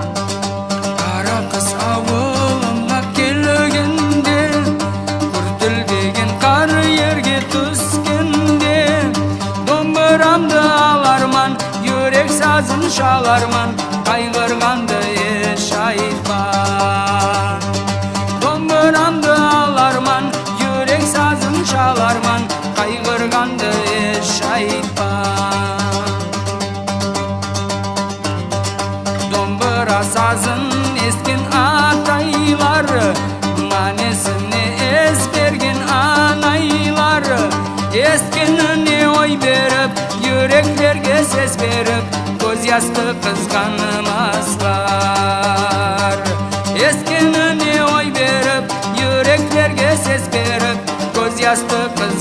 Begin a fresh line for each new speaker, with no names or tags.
Қара қыз ауылыма келгенде Күртілдеген қар ерге түскенде. Домбырамды аларман, жүрек сазын шаларман Қайғырғанды еш айтпа. Домбырамды аларман, жүрек сазын шаларман Қайғырғанды qora sazin eskil ataylar manesini es anaylar eskilini oy berib yuraklarga ses berib ko'z yosti qizg'anmaslar eskilini oy berib yuraklarga ses berib ko'z yosti qiz